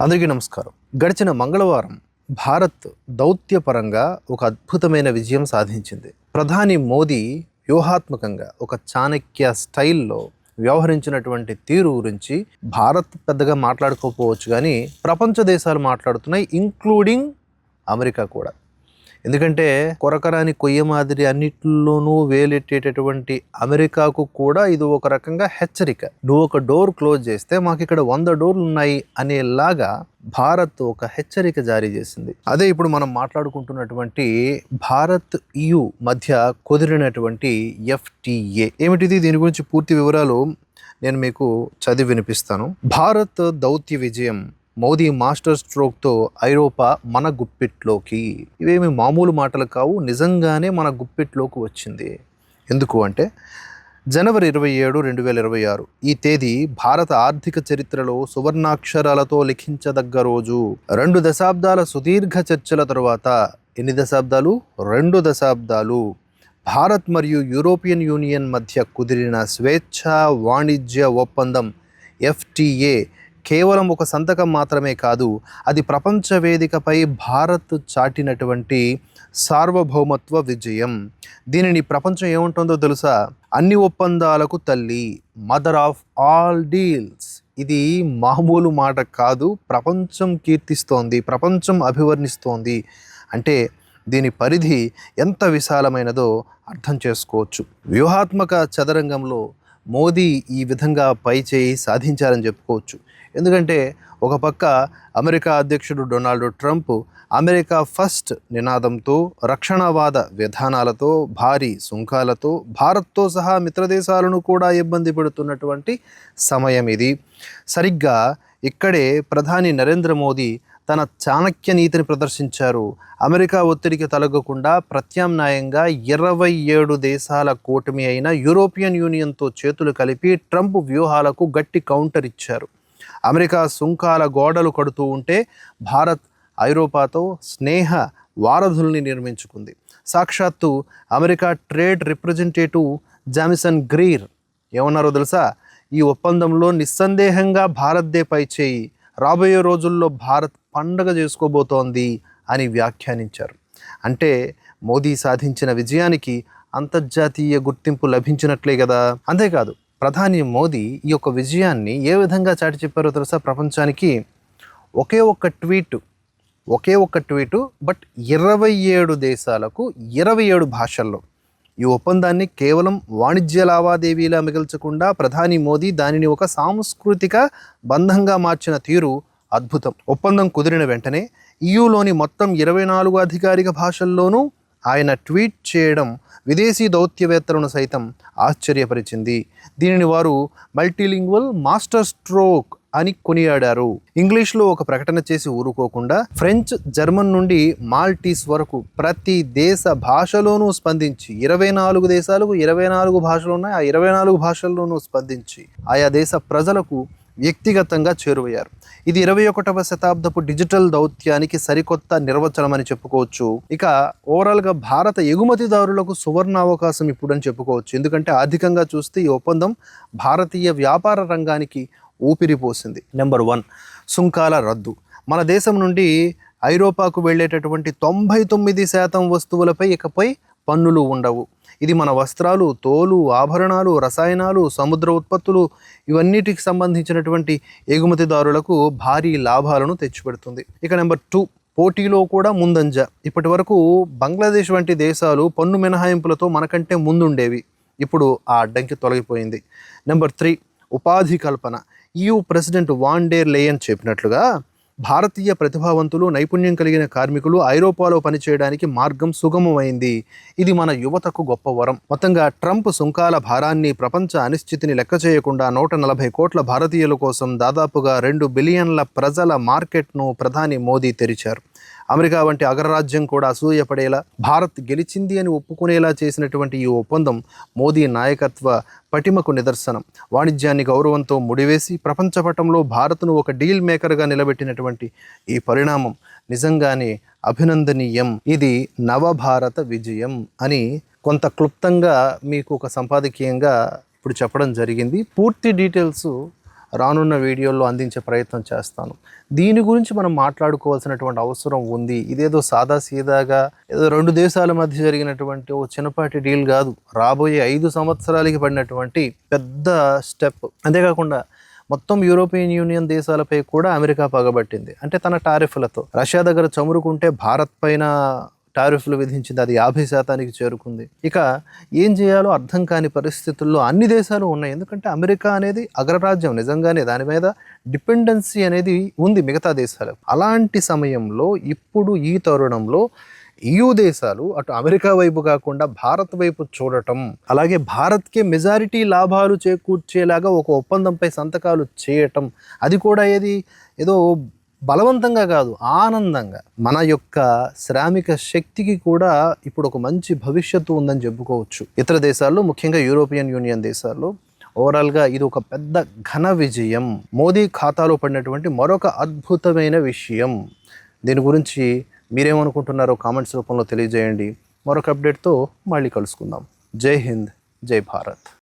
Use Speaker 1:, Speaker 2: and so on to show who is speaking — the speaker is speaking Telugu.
Speaker 1: అందరికీ నమస్కారం. గడిచిన మంగళవారం భారత్ దౌత్యపరంగా ఒక అద్భుతమైన విజయం సాధించింది. ప్రధాని మోదీ వ్యూహాత్మకంగా ఒక చాణక్య స్టైల్లో వ్యవహరించినటువంటి తీరు గురించి భారత్ పెద్దగా మాట్లాడుకోకపోవచ్చు కానీ ప్రపంచ దేశాలు మాట్లాడుతున్నాయి ఇంక్లూడింగ్ అమెరికా కూడా. ఎందుకంటే కొరకరాని కొయ్య మాదిరి అన్నిటిలోనూ వేలెట్టేటటువంటి అమెరికాకు కూడా ఇది ఒక రకంగా హెచ్చరిక. నువ్వు ఒక డోర్ క్లోజ్ చేస్తే మాకు ఇక్కడ వంద డోర్లు ఉన్నాయి అనేలాగా భారత్ ఒక హెచ్చరిక జారీ చేసింది. అదే ఇప్పుడు మనం మాట్లాడుకుంటున్నటువంటి భారత్ ఇయు మధ్య కుదిరినటువంటి ఎఫ్టిఏ. ఏమిటిది? దీని గురించి పూర్తి వివరాలు నేను మీకు చదివి వినిపిస్తాను. భారత్ దౌత్య విజయం మోదీ మాస్టర్ స్ట్రోక్తో ఐరోపా మన గుప్పిట్లోకి. ఇవేమి మామూలు మాటలు కావు నిజంగానే మన గుప్పిట్లోకి వచ్చింది. ఎందుకు అంటే జనవరి ఇరవై ఏడు రెండు వేల ఇరవై ఆరు ఈ తేదీ భారత ఆర్థిక చరిత్రలో సువర్ణాక్షరాలతో లిఖించదగ్గ రోజు. రెండు దశాబ్దాల సుదీర్ఘ చర్చల తరువాత ఎన్ని దశాబ్దాలు? రెండు దశాబ్దాలు. భారత్ మరియు యూరోపియన్ యూనియన్ మధ్య కుదిరిన స్వేచ్ఛ వాణిజ్య ఒప్పందం ఎఫ్టీఏ కేవలం ఒక సంతకం మాత్రమే కాదు అది ప్రపంచ వేదికపై భారత్ చాటినటువంటి సార్వభౌమత్వ విజయం. దీనిని ప్రపంచం ఏముంటుందో తెలుసా? అన్ని ఒప్పందాలకు తల్లి మదర్ ఆఫ్ ఆల్ డీల్స్ ఇది మామూలు మాట కాదు ప్రపంచం కీర్తిస్తోంది ప్రపంచం అభివర్ణిస్తోంది. అంటే దీని పరిధి ఎంత విశాలమైనదో అర్థం చేసుకోవచ్చు. వ్యూహాత్మక చదరంగంలో మోదీ ఈ విధంగా పై చేయి సాధించారని చెప్పుకోవచ్చు. ఎందుకంటే ఒక పక్క అమెరికా అధ్యక్షుడు డొనాల్డ్ ట్రంప్ అమెరికా ఫస్ట్ నినాదంతో రక్షణవాద విధానాలతో భారీ సుంకాలతో భారత్తో సహా మిత్రదేశాలను కూడా ఇబ్బంది పెడుతున్నటువంటి సమయం ఇది. సరిగ్గా ఇక్కడే ప్రధాని నరేంద్ర మోదీ తన చాణక్య నీతిని ప్రదర్శించారు. అమెరికా ఒత్తిడికి తలగకుండా ప్రత్యామ్నాయంగా ఇరవై ఏడు దేశాల కూటమి అయిన యూరోపియన్ యూనియన్తో చేతులు కలిపి ట్రంప్ వ్యూహాలకు గట్టి కౌంటర్ ఇచ్చారు. అమెరికా సుంకాల గోడలు కడుతూ ఉంటే భారత్ ఐరోపాతో స్నేహ వారధుల్ని నిర్మించుకుంది. సాక్షాత్తు America trade representative Jamieson Greer ఏమన్నారో తెలుసా? ఈ ఒప్పందంలో నిస్సందేహంగా భారత్దే పై చేయి రాబోయే రోజుల్లో భారత్ పండగ చేసుకోబోతోంది అని వ్యాఖ్యానించారు. అంటే మోదీ సాధించిన విజయానికి అంతర్జాతీయ గుర్తింపు లభించినట్లే కదా అంతేకాదు ప్రధాని మోదీ ఈ యొక్క విజయాన్ని ఏ విధంగా చాటి చెప్పారో తెలుసా? ప్రపంచానికి ఒకే ఒక్క ట్వీట్ ఒకే ఒక్క ట్వీటు బట్ ఇరవై ఏడు దేశాలకు ఇరవై ఏడు భాషల్లో ఈ ఒప్పందాన్ని కేవలం వాణిజ్య లావాదేవీలా మిగల్చకుండా ప్రధాని మోదీ దానిని ఒక సాంస్కృతిక బంధంగా మార్చిన తీరు అద్భుతం. ఒప్పందం కుదిరిన వెంటనే ఈయూలోని మొత్తం ఇరవై నాలుగు అధికారిక భాషల్లోనూ ఆయన ట్వీట్ చేయడం విదేశీ దౌత్యవేత్తలను సైతం ఆశ్చర్యపరిచింది. దీనిని వారు మల్టీలింగ్వల్ మాస్టర్ స్ట్రోక్ అని కొనియాడారు. ఇంగ్లీష్లో ఒక ప్రకటన చేసి ఊరుకోకుండా ఫ్రెంచ్ జర్మన్ నుండి మాల్టీస్ వరకు ప్రతి దేశ భాషలోనూ స్పందించి ఇరవై నాలుగు దేశాలకు ఇరవై నాలుగు భాషలు ఉన్నాయి. ఆ ఇరవై నాలుగు భాషల్లోనూ స్పందించి ఆయా దేశ ప్రజలకు వ్యక్తిగతంగా చేరువయ్యారు. ఇది ఇరవై ఒకటవ శతాబ్దపు డిజిటల్ దౌత్యానికి సరికొత్త నిర్వచనం అని చెప్పుకోవచ్చు. ఇక ఓవరాల్గా భారత ఎగుమతిదారులకు సువర్ణ అవకాశం ఇప్పుడు అని చెప్పుకోవచ్చు. ఎందుకంటే ఆర్థికంగా చూస్తే ఈ ఒప్పందం భారతీయ వ్యాపార రంగానికి ఊపిరిపోసింది నెంబర్ వన్ సుంకాల రద్దు. మన దేశం నుండి ఐరోపాకు వెళ్ళేటటువంటి తొంభై తొమ్మిది శాతం వస్తువులపై ఇకపై పన్నులు ఉండవు. ఇది మన వస్త్రాలు తోలు ఆభరణాలు రసాయనాలు సముద్ర ఉత్పత్తులు ఇవన్నిటికి సంబంధించినటువంటి ఎగుమతిదారులకు భారీ లాభాలను తెచ్చిపెడుతుంది. ఇక నెంబర్ టూ పోటీలో కూడా ముందంజ. ఇప్పటి వరకు బంగ్లాదేశ్ వంటి దేశాలు పన్ను మినహాయింపులతో మనకంటే ముందుండేవి. ఇప్పుడు ఆ అడ్డంకి తొలగిపోయింది. నెంబర్ త్రీ ఉపాధి కల్పన. EU president von der Leyen చెప్పినట్లుగా భారతీయ ప్రతిభావంతులు నైపుణ్యం కలిగిన కార్మికులు ఐరోపాలో పనిచేయడానికి మార్గం సుగమమైంది. ఇది మన యువతకు గొప్ప వరం. మొత్తంగా ట్రంప్ సుంకాల భారాన్ని ప్రపంచ అనిశ్చితిని లెక్క చేయకుండా నూట నలభై కోట్ల భారతీయుల కోసం దాదాపుగా రెండు బిలియన్ల ప్రజల మార్కెట్ను ప్రధాని మోదీ తెరిచారు. అమెరికా వంటి అగ్రరాజ్యం కూడా అసూయపడేలా భారత్ గెలిచింది అని ఒప్పుకునేలా చేసినటువంటి ఈ ఒప్పందం మోదీ నాయకత్వ పటిమకు నిదర్శనం. వాణిజ్యాన్ని గౌరవంతో ముడివేసి ప్రపంచపటంలో భారత్ను ఒక డీల్ మేకర్గా నిలబెట్టినటువంటి ఈ పరిణామం నిజంగానే అభినందనీయం. ఇది నవభారత విజయం అని కొంత క్లుప్తంగా మీకు ఒక సంపాదకీయంగా ఇప్పుడు చెప్పడం జరిగింది. పూర్తి డీటెయిల్స్ రానున్న వీడియోల్లో అందించే ప్రయత్నం చేస్తాను. దీని గురించి మనం మాట్లాడుకోవాల్సినటువంటి అవసరం ఉంది. ఇదేదో సాదా సీదాగా ఏదో రెండు దేశాల మధ్య జరిగినటువంటి ఓ చిన్నపాటి డీల్ కాదు. రాబోయే ఐదు సంవత్సరాలకి పడినటువంటి పెద్ద స్టెప్. అంతేకాకుండా మొత్తం యూరోపియన్ యూనియన్ దేశాలపై కూడా అమెరికా పగబట్టింది. అంటే తన టారిఫ్లతో. రష్యా దగ్గర చమురుకుంటే భారత్ పైన టారిఫ్లు విధించింది అది యాభై శాతానికి చేరుకుంది. ఇక ఏం చేయాలో అర్థం కాని పరిస్థితుల్లో అన్ని దేశాలు ఉన్నాయి. ఎందుకంటే అమెరికా అనేది అగ్రరాజ్యం. నిజంగానే దాని మీద డిపెండెన్సీ అనేది ఉంది మిగతా దేశాలకు. అలాంటి సమయంలో ఇప్పుడు ఈ తరుణంలో ఈయూ దేశాలు అటు అమెరికా వైపు కాకుండా భారత్ వైపు చూడటం అలాగే భారత్కే మెజారిటీ లాభాలు చేకూర్చేలాగా ఒక ఒప్పందంపై సంతకాలు చేయటం అది కూడా ఏది? ఏదో బలవంతంగా కాదు ఆనందంగా. మన యొక్క శ్రామిక శక్తికి కూడా ఇప్పుడు ఒక మంచి భవిష్యత్తు ఉందని చెప్పుకోవచ్చు. ఇతర దేశాల్లో ముఖ్యంగా యూరోపియన్ యూనియన్ దేశాల్లో ఓవరాల్గా ఇది ఒక పెద్ద ఘన విజయం. మోదీ ఖాతాలో పడినటువంటి మరొక అద్భుతమైన విషయం. దీని గురించి మీరేమనుకుంటున్నారో కామెంట్స్ రూపంలో తెలియజేయండి. మరొక అప్డేట్తో మళ్ళీ కలుసుకుందాం. జై హింద్ జై భారత్.